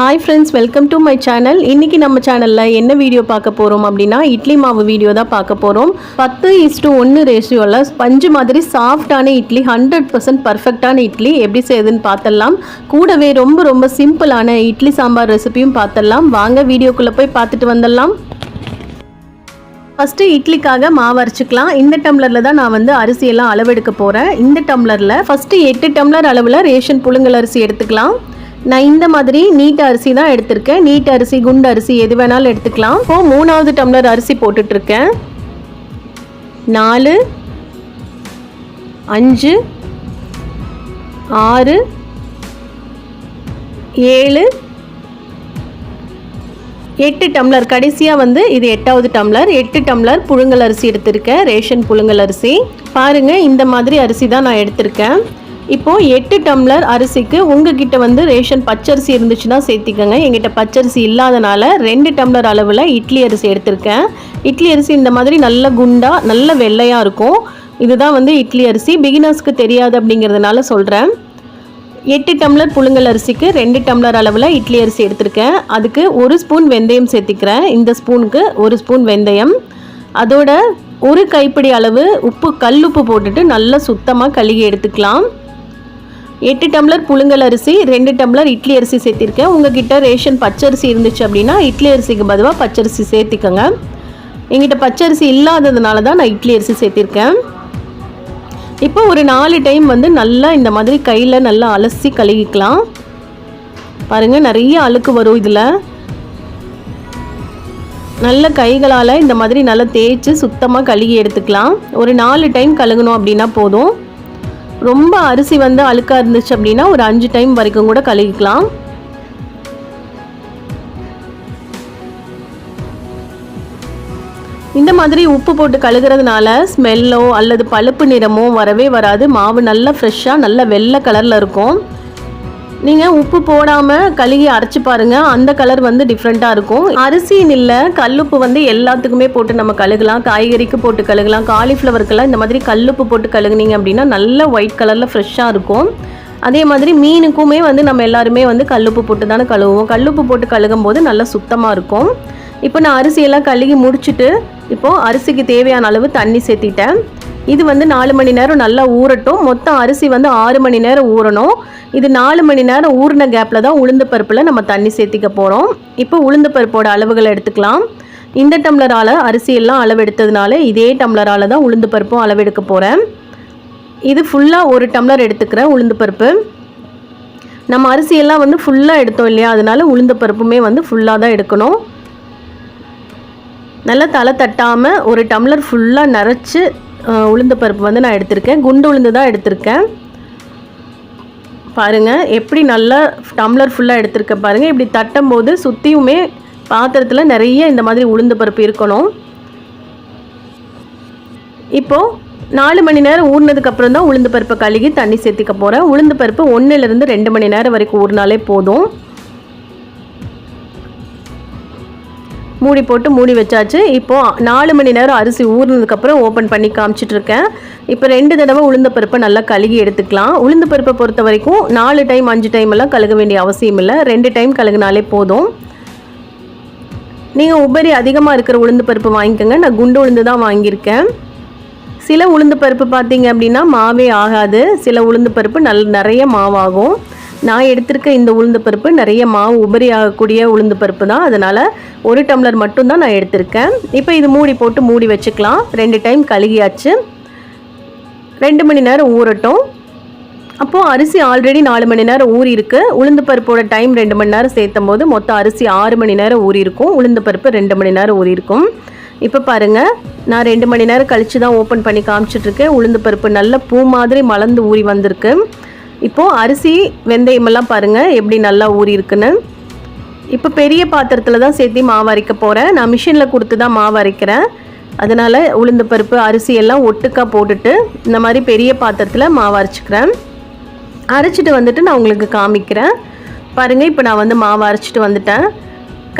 Hi friends welcome to my channel இன்றைக்கி நம்ம சேனலில் என்ன வீடியோ பார்க்க போகிறோம் அப்படின்னா இட்லி மாவு வீடியோ தான் பார்க்க போகிறோம் பத்து இஸ்டு ஒன்று ரேஷியோவில் பஞ்சு மாதிரி சாஃப்டான இட்லி ஹண்ட்ரட் பர்சன்ட் பர்ஃபெக்டான இட்லி எப்படி செய்யுதுன்னு பார்த்துடலாம். கூடவே ரொம்ப ரொம்ப சிம்பிளான இட்லி சாம்பார் ரெசிபியும் பார்த்துடலாம். வாங்க வீடியோக்குள்ளே போய் பார்த்துட்டு வந்துடலாம். ஃபஸ்ட்டு இட்லிக்காக மாவு அரைச்சிக்கலாம். இந்த டம்ளரில் தான் நான் வந்து அரிசியெல்லாம் அளவெடுக்க போகிறேன் இந்த டம்ளரில் ஃபஸ்ட்டு எட்டு டம்ளர் அளவில் ரேஷன் புழுங்கல் அரிசி எடுத்துக்கலாம். நான் இந்த மாதிரி நீட் அரிசி தான் எடுத்திருக்கேன். நீட் அரிசி குண்டு அரிசி எது வேணாலும் எடுத்துக்கலாம். இப்போ மூணாவது டம்ளர் அரிசி போட்டுட்ருக்கேன். நாலு அஞ்சு ஆறு ஏழு எட்டு டம்ளர். கடைசியாக வந்து இது எட்டாவது டம்ளர். எட்டு டம்ளர் புழுங்கல் அரிசி எடுத்திருக்கேன். ரேஷன் புழுங்கல் அரிசி. பாருங்கள் இந்த மாதிரி அரிசி தான் நான் எடுத்திருக்கேன். இப்போது எட்டு டம்ளர் அரிசிக்கு உங்ககிட்ட வந்து ரேஷன் பச்சரிசி இருந்துச்சுன்னா சேர்த்திக்கோங்க. எங்கிட்ட பச்சரிசி இல்லாதனால ரெண்டு டம்ளர் அளவில் இட்லி அரிசி எடுத்திருக்கேன். இட்லி அரிசி இந்த மாதிரி நல்ல குண்டாக நல்ல வெள்ளையாக இருக்கும். இதுதான் வந்து இட்லி அரிசி. பிகினர்ஸ்க்கு தெரியாது அப்படிங்கிறதுனால சொல்கிறேன் எட்டு டம்ளர் புழுங்கல் அரிசிக்கு ரெண்டு டம்ளர் அளவில் இட்லி அரிசி எடுத்திருக்கேன். அதுக்கு ஒரு ஸ்பூன் வெந்தயம் சேர்த்திக்கிறேன். இந்த ஸ்பூனுக்கு ஒரு ஸ்பூன் வெந்தயம். அதோட ஒரு கைப்பிடி அளவு உப்பு கல் உப்பு போட்டுட்டு நல்லா சுத்தமாக கழுகி எடுத்துக்கலாம். எட்டு டம்ளர் புழுங்கல் அரிசி ரெண்டு டம்ளர் இட்லி அரிசி சேர்த்திருக்கேன். உங்ககிட்ட ரேஷன் பச்சரிசி இருந்துச்சு அப்படின்னா இட்லி அரிசிக்கு பதிலாக பச்சரிசி சேர்த்திக்கோங்க. எங்கிட்ட பச்சரிசி இல்லாததுனால தான் நான் இட்லி அரிசி சேர்த்திருக்கேன். இப்போ ஒரு நாலு டைம் வந்து நல்லா இந்த மாதிரி கையில் நல்லா அலசி கழுகிக்கலாம் பாருங்கள் நிறைய அழுக்கு வரும் இதில். நல்ல கைகளால் இந்த மாதிரி நல்லா தேய்ச்சி சுத்தமாக கழுகி எடுத்துக்கலாம். ஒரு நாலு டைம் கழுகணும் அப்படின்னா போதும். ரொம்ப அரிசி வந்து அழுக்காக இருந்துச்சு அப்படின்னா ஒரு அஞ்சு டைம் வரைக்கும் கூட கழுவிக்கலாம். இந்த மாதிரி உப்பு போட்டு கழுகுறதுனால ஸ்மெல்லோ அல்லது பழுப்பு நிறமோ வரவே வராது. மாவு நல்லா ஃப்ரெஷ்ஷாக நல்ல வெள்ளை கலரில் இருக்கும். நீங்கள் உப்பு போடாமல் கழுகி அரைச்சி பாருங்கள் அந்த கலர் வந்து டிஃப்ரெண்ட்டாக இருக்கும். அரிசின்னு இல்லை கல்லுப்பு வந்து எல்லாத்துக்குமே போட்டு நம்ம கழுகலாம். காய்கறிக்கு போட்டு கழுகலாம். காலிஃப்ளவருக்கெல்லாம் இந்த மாதிரி கல்லுப்பு போட்டு கழுகுனீங்க அப்படின்னா நல்ல ஒயிட் கலரில் ஃப்ரெஷ்ஷாக இருக்கும். அதே மாதிரி மீனுக்குமே வந்து நம்ம எல்லாருமே வந்து கல்லுப்பு போட்டு தானே கழுவுவோம். கல்லுப்பு போட்டு கழுகும் போது நல்லா சுத்தமாக இருக்கும். இப்போ நான் அரிசியெல்லாம் கழுகி முடிச்சுட்டு இப்போது அரிசிக்கு தேவையான அளவு தண்ணி சேர்த்திட்டேன். இது வந்து நாலு மணி நேரம் நல்லா ஊறட்டும். மொத்தம் அரிசி வந்து ஆறு மணி நேரம் ஊறணும். இது நாலு மணி நேரம் ஊறின கேப்பில் தான் உளுந்து பருப்பில் நம்ம தண்ணி சேர்த்திக்க போகிறோம் இப்போ உளுந்து பருப்போட அளவுகளை எடுத்துக்கலாம். இந்த டம்ளரால் அரிசியெல்லாம் அளவு எடுத்ததுனால இதே டம்ளரால் தான் உளுந்து பருப்பும் அளவெடுக்க போகிறேன் இது ஃபுல்லாக ஒரு டம்ளர் எடுத்துக்கிறேன் உளுந்து பருப்பு. நம்ம அரிசியெல்லாம் வந்து ஃபுல்லாக எடுத்தோம் இல்லையா? அதனால உளுந்து பருப்புமே வந்து ஃபுல்லாக தான் எடுக்கணும். நல்லா தலை தட்டாமல் ஒரு டம்ளர் ஃபுல்லாக நிறச்சி உளுந்து பருப்பு வந்து நான் எடுத்திருக்கேன். குண்டு உளுந்து தான் எடுத்திருக்கேன். பாருங்கள் எப்படி நல்லா டம்ளர் ஃபுல்லாக எடுத்திருக்கேன் பாருங்கள் இப்படி தட்டும் போது சுற்றியுமே பாத்திரத்தில் நிறைய இந்த மாதிரி உளுந்து பருப்பு இருக்கணும். இப்போது நாலு மணி நேரம் ஊறினதுக்கப்புறம் தான் உளுந்து பருப்பை கழுகி தண்ணி சேர்த்திக்க போகிறேன் உளுந்து பருப்பு ஒன்றுலேருந்து ரெண்டு மணி நேரம் வரைக்கும் ஊறினாலே போதும். மூடி போட்டு மூடி வச்சாச்சு. இப்போது நாலு மணி நேரம் அரிசி ஊறினதுக்கப்புறம் ஓப்பன் பண்ணி காமிச்சிட்ருக்கேன். இப்போ ரெண்டு தடவை உளுந்த பருப்பை நல்லா கழுகி எடுத்துக்கலாம். உளுந்து பருப்பை பொறுத்த வரைக்கும் நாலு டைம் அஞ்சு டைம் எல்லாம் கழுக வேண்டிய அவசியம் இல்லை. ரெண்டு டைம் கழுகுனாலே போதும். நீங்கள் உபரி அதிகமாக இருக்கிற உளுந்து பருப்பு வாங்கிக்கோங்க. நான் குண்டு உளுந்து தான் வாங்கியிருக்கேன். சில உளுந்து பருப்பு பார்த்தீங்க அப்படின்னா மாவே ஆகாது. சில உளுந்து பருப்பு நல் நிறைய மாவாகும். நான் எடுத்திருக்க இந்த உளுந்து பருப்பு நிறைய மாவு உபரி ஆகக்கூடிய உளுந்து பருப்பு தான். அதனால் ஒரு டம்ளர் மட்டும்தான் நான் எடுத்திருக்கேன். இப்போ இது மூடி போட்டு மூடி வச்சுக்கலாம். ரெண்டு டைம் கழுகியாச்சு. ரெண்டு மணி நேரம் ஊறட்டும். அப்போது அரிசி ஆல்ரெடி நாலு மணி நேரம் ஊறி இருக்கு உளுந்து பருப்போட டைம் ரெண்டு மணி நேரம் சேர்த்தும் போது மொத்தம் அரிசி ஆறு மணி நேரம் ஊறி இருக்கும் உளுந்து பருப்பு ரெண்டு மணி நேரம் ஊறி இருக்கும் இப்போ பாருங்கள் நான் ரெண்டு மணி நேரம் கழித்து தான் ஓப்பன் பண்ணி காமிச்சிட்ருக்கேன் உளுந்து பருப்பு நல்ல பூ மாதிரி மலர்ந்து ஊறி வந்திருக்கு. இப்போது அரிசி வெந்தயமெல்லாம் பாருங்கள் எப்படி நல்லா ஊறி இருக்குன்னு. இப்போ பெரிய பாத்திரத்தில் தான் சேர்த்து மாவு அரைக்க போகிறேன் நான் மிஷினில் கொடுத்து தான் மாவு அரைக்கிறேன். அதனால் உளுந்து பருப்பு அரிசி எல்லாம் ஒட்டுக்காக போட்டுட்டு இந்த மாதிரி பெரிய பாத்திரத்தில் மாவு அரைச்சிக்கிறேன். அரைச்சிட்டு வந்துட்டு நான் உங்களுக்கு காமிக்கிறேன். பாருங்கள் இப்போ நான் வந்து மாவு அரைச்சிட்டு வந்துட்டேன்.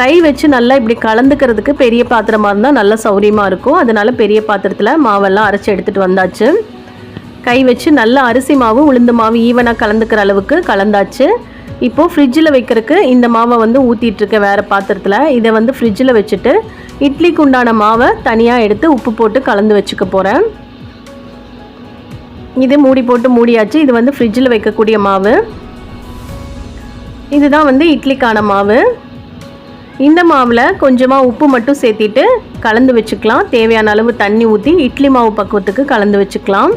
கை வச்சு நல்லா இப்படி கலந்துக்கிறதுக்கு பெரிய பாத்திரமாக இருந்தால் நல்லா சௌரியமாக இருக்கும். அதனால் பெரிய பாத்திரத்தில் மாவெல்லாம் அரைச்சி எடுத்துகிட்டு வந்தாச்சு. கை வச்சு நல்லா அரிசி மாவு உளுந்து மாவு ஈவனாக கலந்துக்கிற அளவுக்கு கலந்தாச்சு. இப்போது ஃப்ரிட்ஜில் வைக்கிறதுக்கு இந்த மாவை வந்து ஊற்றிட்டுருக்கேன் வேறு பாத்திரத்தில். இதை வந்து ஃப்ரிட்ஜில் வச்சுட்டு இட்லிக்கு உண்டான மாவை தனியாக எடுத்து உப்பு போட்டு கலந்து வச்சுக்க போகிறேன் இது மூடி போட்டு மூடியாச்சு. இது வந்து ஃப்ரிட்ஜில் வைக்கக்கூடிய மாவு. இதுதான் வந்து இட்லிக்கான மாவு. இந்த மாவில் கொஞ்சமாக உப்பு மட்டும் சேர்த்திட்டு கலந்து வச்சுக்கலாம். தேவையான அளவு தண்ணி ஊற்றி இட்லி மாவு பக்குவத்துக்கு கலந்து வச்சுக்கலாம்.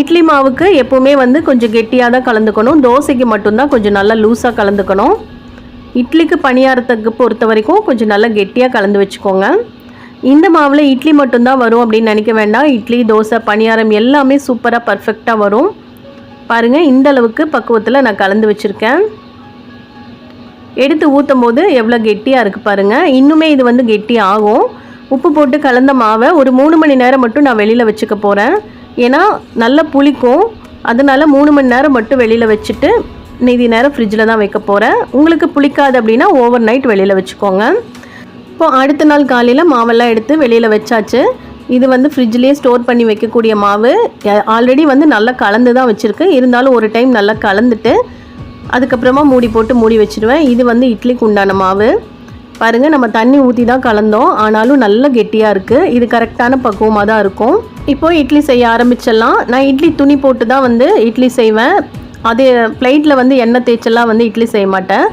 இட்லி மாவுக்கு எப்போவுமே வந்து கொஞ்சம் கெட்டியாக தான் கலந்துக்கணும். தோசைக்கு மட்டும்தான் கொஞ்சம் நல்லா லூஸாக கலந்துக்கணும். இட்லிக்கு பணியாரத்துக்கு பொறுத்த வரைக்கும் கொஞ்சம் நல்லா கெட்டியாக கலந்து வச்சுக்கோங்க. இந்த மாவில் இட்லி மட்டும்தான் வரும் அப்படின்னு நினைக்க வேண்டாம். இட்லி தோசை பணியாரம் எல்லாமே சூப்பராக பர்ஃபெக்டாக வரும். பாருங்கள் இந்த அளவுக்கு பக்குவத்தில் நான் கலந்து வச்சுருக்கேன். எடுத்து ஊற்றும் போது எவ்வளோ கெட்டியாக இருக்குது பாருங்கள் இன்னுமே இது வந்து கெட்டி ஆகும். உப்பு போட்டு கலந்த மாவை ஒரு மூணு மணி நேரம் மட்டும் நான் வெளியில் வச்சுக்க போகிறேன் ஏன்னா நல்லா புளிக்கும். அதனால் மூணு மணி நேரம் மட்டும் வெளியில் வச்சுட்டு மீதி நேரம் ஃப்ரிட்ஜில் தான் வைக்க போகிறேன் உங்களுக்கு புளிக்காது அப்படின்னா ஓவர் நைட் வெளியில் வச்சுக்கோங்க. இப்போ அடுத்த நாள் காலையில் மாவெல்லாம் எடுத்து வெளியில் வச்சாச்சு. இது வந்து ஃப்ரிட்ஜ்லேயே ஸ்டோர் பண்ணி வைக்கக்கூடிய மாவு. ஆல்ரெடி வந்து நல்லா கலந்து தான் வச்சுருக்கு. இருந்தாலும் ஒரு டைம் நல்லா கலந்துட்டு அதுக்கப்புறமா மூடி போட்டு மூடி வச்சுருவேன். இது வந்து இட்லிக்கு உண்டான மாவு. பாருங்கள் நம்ம தண்ணி ஊற்றி தான் கலந்தோம். ஆனாலும் நல்ல கெட்டியாக இருக்குது இது கரெக்டான பக்குவமாக தான் இருக்கும். இப்போது இட்லி செய்ய ஆரம்பிச்சிடலாம். நான் இட்லி துணி போட்டு தான் வந்து இட்லி செய்வேன். அது பிளேட்டில் வந்து எண்ணெய் தேய்ச்செல்லாம் வந்து இட்லி செய்ய மாட்டேன்.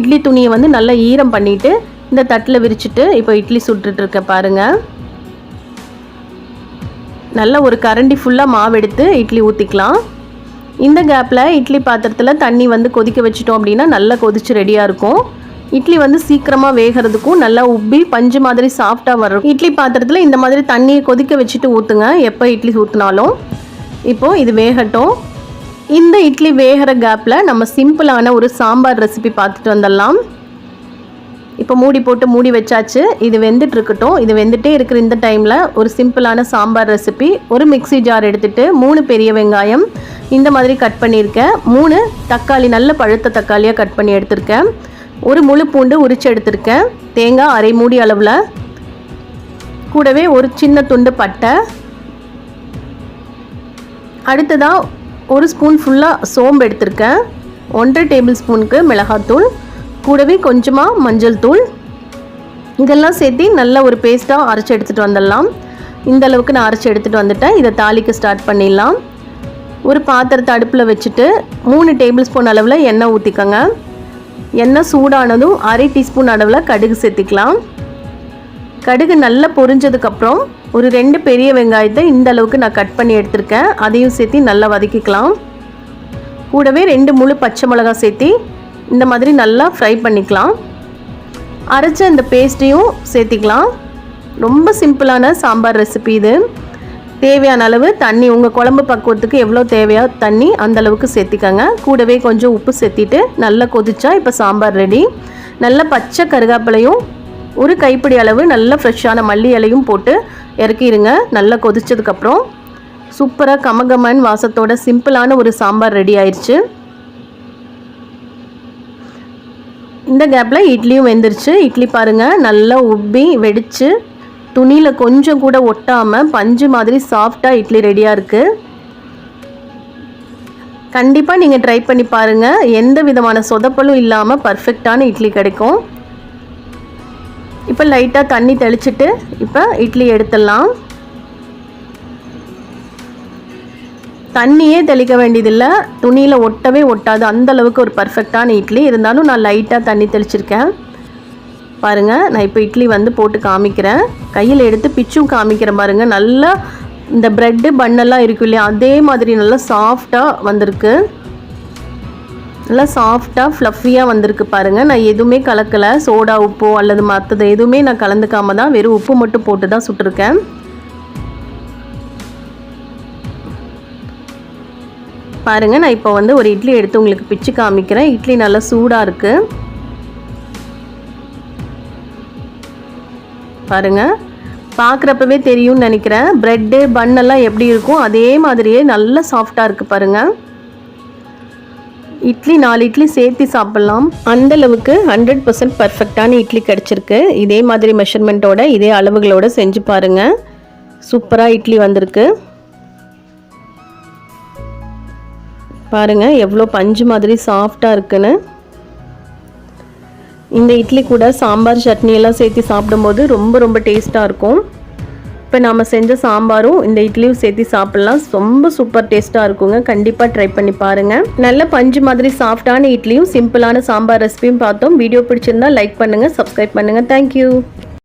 இட்லி துணியை வந்து நல்லா ஈரம் பண்ணிவிட்டு இந்த தட்டில் விரிச்சிட்டு இப்போ இட்லி சுட்டுட்ருக்கேன் பாருங்கள் நல்ல ஒரு கரண்டி ஃபுல்லாக மாவு எடுத்து இட்லி ஊற்றிக்கலாம் இந்த கேப்பில் இட்லி பாத்திரத்தில் தண்ணி வந்து கொதிக்க வச்சிட்டோம் அப்படின்னா நல்லா கொதிச்சு ரெடியாக இருக்கும். இட்லி வந்து சீக்கிரமாக வேகிறதுக்கும் நல்லா உப்பி பஞ்சு மாதிரி சாஃப்டாக வரும் இட்லி பாத்திரத்தில் இந்த மாதிரி தண்ணியை கொதிக்க வச்சுட்டு ஊற்றுங்க எப்போ இட்லி ஊற்றினாலும் இப்போது இது வேகட்டும். இந்த இட்லி வேகிற கேப்பில் நம்ம சிம்பிளான ஒரு சாம்பார் ரெசிபி பார்த்துட்டு வந்துடலாம். இப்போ மூடி போட்டு மூடி வச்சாச்சு. இது வெந்துட்டு இருக்கட்டும். இது வெந்துட்டே இருக்கிற இந்த டைமில் ஒரு சிம்பிளான சாம்பார் ரெசிபி ஒரு மிக்ஸி ஜார் எடுத்துட்டு மூணு பெரிய வெங்காயம் இந்த மாதிரி கட் பண்ணியிருக்கேன். மூணு தக்காளி நல்ல பழுத்த தக்காளியாக கட் பண்ணி எடுத்திருக்கேன். ஒரு முழு பூண்டு உரிச்சு எடுத்திருக்கேன். தேங்காய் அரை மூடி அளவில். கூடவே ஒரு சின்ன துண்டு பட்டை. அடுத்ததாக ஒரு ஸ்பூன் ஃபுல்லாக சோம்பு எடுத்திருக்கேன். ஒன்றரை டேபிள் ஸ்பூனுக்கு மிளகாத்தூள். கூடவே கொஞ்சமாக மஞ்சள் தூள். இதெல்லாம் சேர்த்து நல்ல ஒரு பேஸ்ட்டாக அரைச்சி எடுத்துகிட்டு வந்துடலாம். இந்த அளவுக்கு நான் அரைச்சி எடுத்துகிட்டு வந்துட்டேன். இதை தாளிக்க ஸ்டார்ட் பண்ணிடலாம். ஒரு பாத்திரத்தை அடுப்பில் வச்சுட்டு மூணு டேபிள் ஸ்பூன் அளவில் எண்ணெய் ஊற்றிக்கோங்க எண்ணெய் சூடானதும் அரை டீஸ்பூன் அளவில் கடுகு சேர்த்துக்கலாம். கடுகு நல்லா பொரிஞ்சதுக்கப்புறம் ஒரு ரெண்டு பெரிய வெங்காயத்தை இந்த அளவுக்கு நான் கட் பண்ணி எடுத்திருக்கேன். அதையும் சேர்த்து நல்லா வதக்கிக்கலாம். கூடவே ரெண்டு முழு பச்சை மிளகாய் சேர்த்து இந்த மாதிரி நல்லா ஃப்ரை பண்ணிக்கலாம். அரைச்ச இந்த பேஸ்ட்டையும் சேர்த்திக்கலாம். ரொம்ப சிம்பிளான சாம்பார் ரெசிபி இது. தேவையான அளவு தண்ணி உங்கள் குழம்பு பக்குவத்துக்கு எவ்வளோ தேவையோ தண்ணி அந்த அளவுக்கு சேர்த்திக்கங்க. கூடவே கொஞ்சம் உப்பு சேர்த்திட்டு நல்லா கொதிச்சா இப்போ சாம்பார் ரெடி நல்ல பச்சை கருகாப்பிலையும் ஒரு கைப்பிடி அளவு நல்ல ஃப்ரெஷ்ஷான மல்லி இலையும் போட்டு இறக்கிடுங்க நல்லா கொதிச்சதுக்கப்புறம் சூப்பராக கமகமன் வாசத்தோட சிம்பிளான ஒரு சாம்பார் ரெடி ஆயிடுச்சு இந்த கேப்பில் இட்லியும் வெந்துருச்சு. இட்லி பாருங்கள் நல்லா உப்பி வெடித்து துணியில் கொஞ்சம் கூட ஒட்டாமல் பஞ்சு மாதிரி சாஃப்டாக இட்லி ரெடியாக இருக்குது கண்டிப்பாக நீங்கள் ட்ரை பண்ணி பாருங்கள் எந்த விதமான சொதப்பலும் இல்லாமல் பர்ஃபெக்டான இட்லி கிடைக்கும். இப்போ லைட்டாக தண்ணி தெளிச்சிட்டு இப்போ இட்லி எடுத்துடலாம். தண்ணியே தெளிக்க வேண்டியதில்லை. துணியில் ஒட்டவே ஒட்டாது. அந்த அளவுக்கு ஒரு பர்ஃபெக்டான இட்லி. இருந்தாலும் நான் லைட்டாக தண்ணி தெளிச்சிருக்கேன். பாருங்கள் நான் இப்போ இட்லி வந்து போட்டு காமிக்கிறேன். கையில் எடுத்து பிச்சும் காமிக்கிறேன் பாருங்கள் நல்லா இந்த ப்ரெட்டு பண்ணெல்லாம் இருக்கும் இல்லையா அதே மாதிரி நல்லா சாஃப்டாக வந்திருக்கு. நல்லா சாஃப்டாக ஃப்ளஃபியாக வந்திருக்கு பாருங்கள் நான் எதுவுமே கலக்கலை சோடா உப்போ அல்லது மற்றது எதுவுமே நான் கலந்துக்காம தான் வெறும் உப்பு மட்டும் போட்டு தான் சுட்டிருக்கேன். பாருங்கள் நான் இப்போ வந்து ஒரு இட்லி எடுத்து உங்களுக்கு பிச்சு காமிக்கிறேன். இட்லி நல்லா சூடாக இருக்குது பாருங்கள் பார்க்குறப்பவே தெரியும்னு நினைக்கிறேன். ப்ரெட்டு பன்னெல்லாம் எப்படி இருக்கும்? அதே மாதிரியே நல்லா சாஃப்டாக இருக்குது பாருங்கள் இட்லி நாலு இட்லி சேர்த்து சாப்பிட்லாம். அந்தளவுக்கு ஹண்ட்ரட் பர்சன்ட் பர்ஃபெக்டான இட்லி கிடச்சிருக்கு. இதே மாதிரி மெஷர்மெண்ட்டோட இதே அளவுகளோட செஞ்சு பாருங்கள் சூப்பராக இட்லி வந்திருக்கு. பாருங்கள் எவ்வளோ பஞ்சு மாதிரி சாஃப்டாக இருக்குன்னு. இந்த இட்லி கூட சாம்பார் சட்னி எல்லாம் சேர்த்து சாப்பிடும்போது ரொம்ப ரொம்ப டேஸ்ட்டாக இருக்கும். இப்போ நாம் செஞ்ச சாம்பாரும் இந்த இட்லியும் சேர்த்து சாப்பிட்லாம். ரொம்ப சூப்பர் டேஸ்ட்டாக இருக்குங்க. கண்டிப்பாக ட்ரை பண்ணி பாருங்கள் நல்ல பஞ்சு மாதிரி சாஃப்டான இட்லியும் சிம்பிளான சாம்பார் ரெசிபியும் பார்த்தோம். வீடியோ பிடிச்சிருந்தா லைக் பண்ணுங்கள் சப்ஸ்கிரைப் பண்ணுங்கள் தேங்க்யூ